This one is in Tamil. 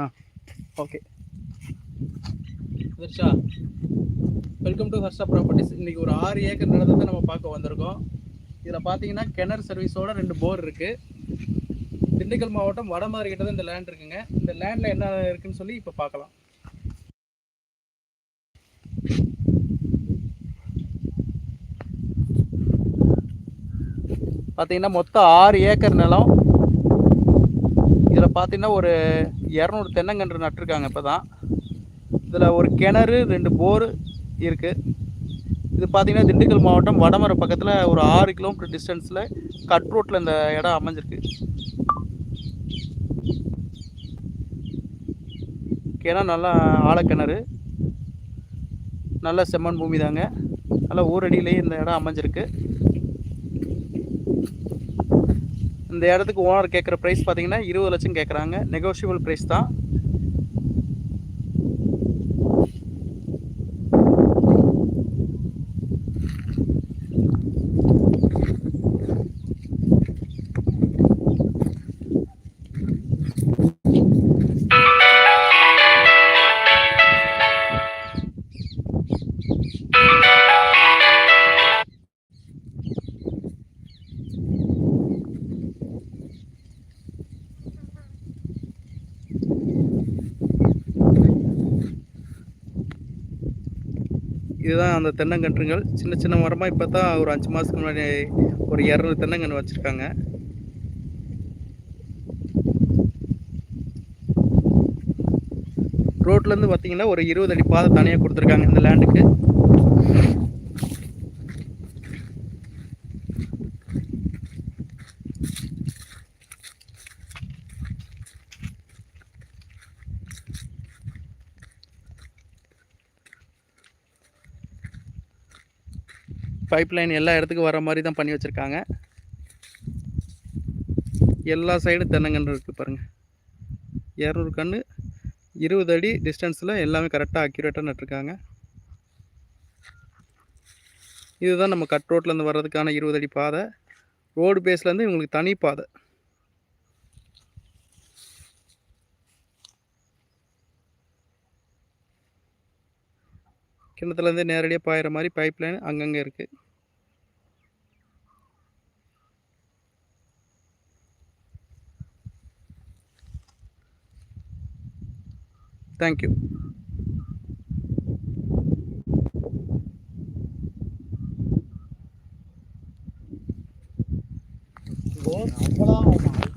Ah okay. Harsha welcome to Harsha properties இன்னைக்கு ஒரு ஆறு ஏக்கர் நிலத்தை நம்ம பார்க்க வந்திருக்கோம். இதில் பார்த்தீங்கன்னா கிணறு சர்வீஸோட ரெண்டு போர் இருக்கு. திண்டுக்கல் மாவட்டம் வடமாரி கிட்ட தான் இந்த லேண்ட் இருக்குங்க. இந்த லேண்டில் என்ன இருக்குன்னு சொல்லி இப்போ பார்க்கலாம். பார்த்தீங்கன்னா மொத்தம் ஆறு ஏக்கர் நிலம். இதில் பார்த்தீங்கன்னா ஒரு இரநூறு தென்னங்கன்று நட்டிருக்காங்க இப்போ தான் இதில் ஒரு கிணறு ரெண்டு போர் இருக்குது இது பார்த்தீங்கன்னா திண்டுக்கல் மாவட்டம் வடமர பக்கத்தில் ஒரு ஆறு கிலோமீட்டர் டிஸ்டன்ஸில் கட் ரோட்டில் இந்த இடம் அமைஞ்சிருக்கு. கிணறு நல்லா ஆழக்கிணறு. நல்ல செம்மண் பூமி தாங்க நல்லா ஊரடியிலேயே இந்த இடம் அமைஞ்சிருக்கு. இந்த இடத்துக்கு ஓனர் கேட்குற ப்ரைஸ் பார்த்தீங்கன்னா இருபது லட்சம் கேட்குறாங்க நெகோஷியபிள் ப்ரைஸ் தான். இதுதான் அந்த தென்னங்கன்றுகள். சின்ன சின்ன மரமாக இப்போ தான் ஒரு அஞ்சு மாதத்துக்கு முன்னாடி ஒரு இரநூறு தென்னங்கன்று வச்சுருக்காங்க. ரோட்லேருந்து பார்த்தீங்கன்னா ஒரு இருபது அடி பாதை தனியாக கொடுத்துருக்காங்க இந்த லேண்டுக்கு பைப் லைன் எல்லா இடத்துக்கும் வர மாதிரி தான் பண்ணி வச்சுருக்காங்க. எல்லா சைடும் தென்னங்கன்று இருக்குது பாருங்கள் இரநூறு கன்று இருபது அடி டிஸ்டன்ஸில் எல்லாமே கரெக்டாக அக்யூரேட்டாக நட்டுருக்காங்க. இதுதான் நம்ம கட் ரோட்லேருந்து வர்றதுக்கான இருபது அடி பாதை. ரோடு பேஸ்லேருந்து இவங்களுக்கு தனி பாதை. கிணத்துலேருந்து நேரடியாக பாயிற மாதிரி பைப் லைன் அங்கங்கே இருக்குது தேங்க்யூ இது